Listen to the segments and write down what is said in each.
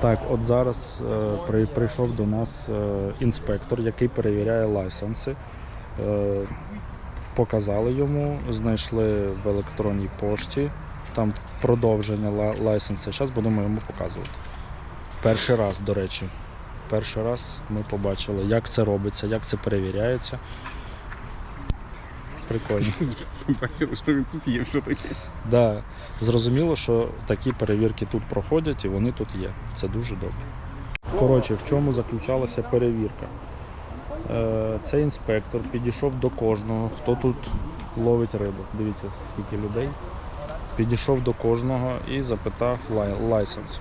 Так, от зараз е, прийшов до нас е, інспектор, який перевіряє лайсенси. Е, показали йому, знайшли в електронній пошті. Там продовження ла- лайсенсу. Зараз будемо йому показувати. Перший раз, до речі. Перший раз ми побачили, як це робиться, як це перевіряється. Прикольно. Бачили, що він тут є все-таки. Да, зрозуміло, що такі перевірки тут проходять і вони тут є. Це дуже добре. Коротше, в чому заключалася перевірка? Е, Цей інспектор підійшов до кожного, хто тут ловить рибу. Дивіться, скільки людей. Підійшов до кожного і запитав лай- лайсенс.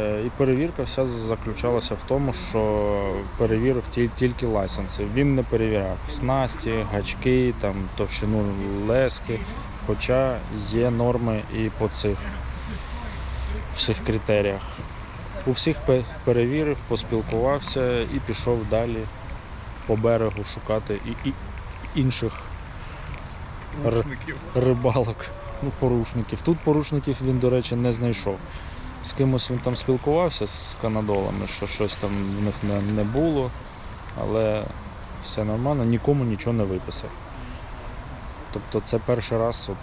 Е, І перевірка вся заключалася в тому, що перевірив тільки лайсенси. Він не перевіряв снасті, гачки, там, товщину лески. Хоча є норми і по цих всіх критеріях. У всіх перевірив, поспілкувався і пішов далі по берегу шукати і, і інших рибалок, ну, порушників. Тут порушників він, до речі, не знайшов. З кимось він там спілкувався з канадолами, що щось там в них не, не було, але все нормально, нікому нічого не виписав. Тобто це перший раз от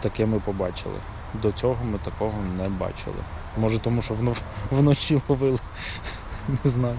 таке ми побачили. До цього ми такого не бачили. Може тому, що вно- вночі ловили. Не знаю.